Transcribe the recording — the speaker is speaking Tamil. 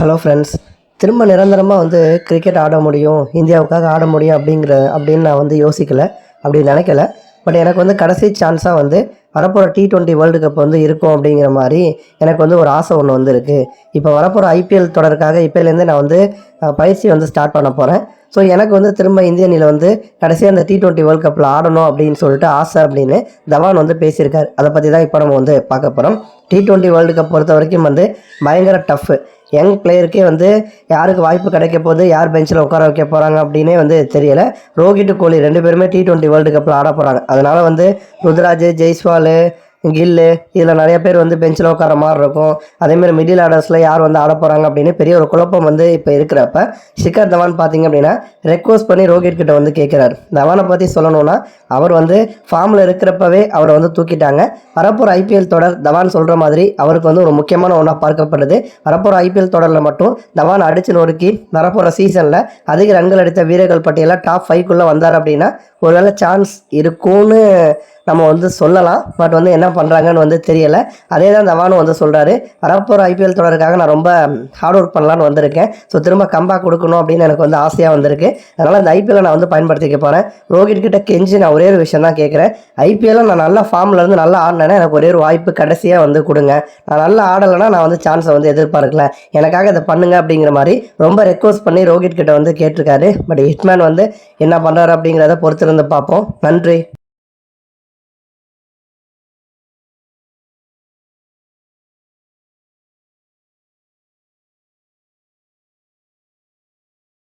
ஹலோ ஃப்ரெண்ட்ஸ் திரும்ப நிரந்தரமாக வந்து கிரிக்கெட் ஆட முடியும் இந்தியாவுக்காக ஆட முடியும் அப்படிங்கிற அப்படின்னு நான் வந்து யோசிக்கலை. அப்படி நினைக்கல. பட் எனக்கு வந்து கடைசி சான்ஸாக வந்து வரப்போகிற டி டுவெண்ட்டி வேர்ல்டு கப் வந்து இருக்கும் அப்படிங்கிற மாதிரி எனக்கு வந்து ஒரு ஆசை ஒன்று வந்து இருக்குது இப்போ வரப்போகிற ஐபிஎல் தொடருக்காக இப்போலேருந்து நான் வந்து பயிற்சி வந்து ஸ்டார்ட் பண்ண போகிறேன் ஸோ எனக்கு வந்து திரும்ப இந்திய அணியில் வந்து கடைசியாக அந்த டி டுவெண்ட்டி வேர்ல்டு கப்பில் ஆடணும் அப்படின்னு சொல்லிட்டு ஆசை அப்படின்னு தவான் வந்து பேசியிருக்காரு. அதை பற்றி தான் இப்போ நம்ம வந்து பார்க்க போகிறோம் டி டுவெண்ட்டி வேர்ல்டு கப் பொறுத்த வரைக்கும் வந்து பயங்கர டஃப்பு யங் பிளேயருக்கே வந்து யாருக்கு வாய்ப்பு கிடைக்க போகுது யார் பெஞ்சில் உட்கார வைக்க போகிறாங்க அப்படின்னே வந்து தெரியல. ரோஹித் கோலி ரெண்டு பேருமே டி டுவெண்ட்டி வேர்ல்டு கப்பில் ஆட போகிறாங்க அதனால் வந்து ருத்ராஜ் ஜெய்ஸ்வால் கில்லு இதில் நிறைய பேர் வந்து பெஞ்சில் உட்கார மாதிரி இருக்கும். அதேமாதிரி மிடில் ஆர்டர்ஸில் யார் வந்து ஆட போகிறாங்க அப்படின்னு பெரிய ஒரு குழப்பம் வந்து இப்போ இருக்கிறப்ப ஷிகர் தவான் பார்த்தீங்க அப்படின்னா ரெக்வஸ்ட் பண்ணி ரோஹித் கிட்ட வந்து கேட்குறாரு தவானை பற்றி சொல்லணும்னா அவர் வந்து ஃபார்மில் இருக்கிறப்பவே அவரை வந்து தூக்கிட்டாங்க. வரப்போகிற ஐபிஎல் தொடர் தவான் சொல்கிற மாதிரி அவருக்கு வந்து ஒரு முக்கியமான ஒன்றா பார்க்கப்படுது. வரப்போகிற ஐபிஎல் தொடரில் மட்டும் தவான் அடித்து நொறுக்கி வரப்போகிற சீசனில் அதிக ரன்கள் அடித்த வீரர்கள் பட்டியலில் டாப் ஃபைவ்க்குள்ளே வந்தார் அப்படின்னா ஒருவேளை சான்ஸ் இருக்கும்னு நம்ம வந்து சொல்லலாம் பட் வந்து என்ன பண்ணுறாங்கன்னு வந்து தெரியலை. அதே தான் தவானும் வந்து சொல்கிறாரு வரப்போகிற ஐபிஎல் தொடருக்காக நான் ரொம்ப ஹார்ட் ஒர்க் பண்ணலான்னு வந்திருக்கேன். ஸோ திரும்ப கம்பா கொடுக்கணும் அப்படின்னு எனக்கு வந்து ஆசையாக வந்திருக்கு. அதனால் அந்த ஐபிஎல்லை நான் வந்து பயன்படுத்திக்க போகிறேன் ரோஹித் கிட்ட கெஞ்சி நான் ஒரே ஒரு விஷயம் தான் கேட்குறேன் ஐபிஎல்ல நான் நல்ல ஃபார்ம்லேருந்து நல்லா ஆடினேன்னா எனக்கு ஒரே ஒரு வாய்ப்பு கடைசியாக வந்து கொடுங்க. நான் நல்லா ஆடலைன்னா நான் வந்து சான்ஸை வந்து எதிர்பார்க்கல. எனக்காக இதை பண்ணுங்க அப்படிங்கிற மாதிரி ரொம்ப ரெக்வஸ்ட் பண்ணி ரோஹித் கிட்ட வந்து கேட்டிருக்காரு. பட் ஹிட்மேன் வந்து என்ன பண்ணுறாரு அப்படிங்கிறத பொறுத்திருந்து பார்ப்போம். நன்றி.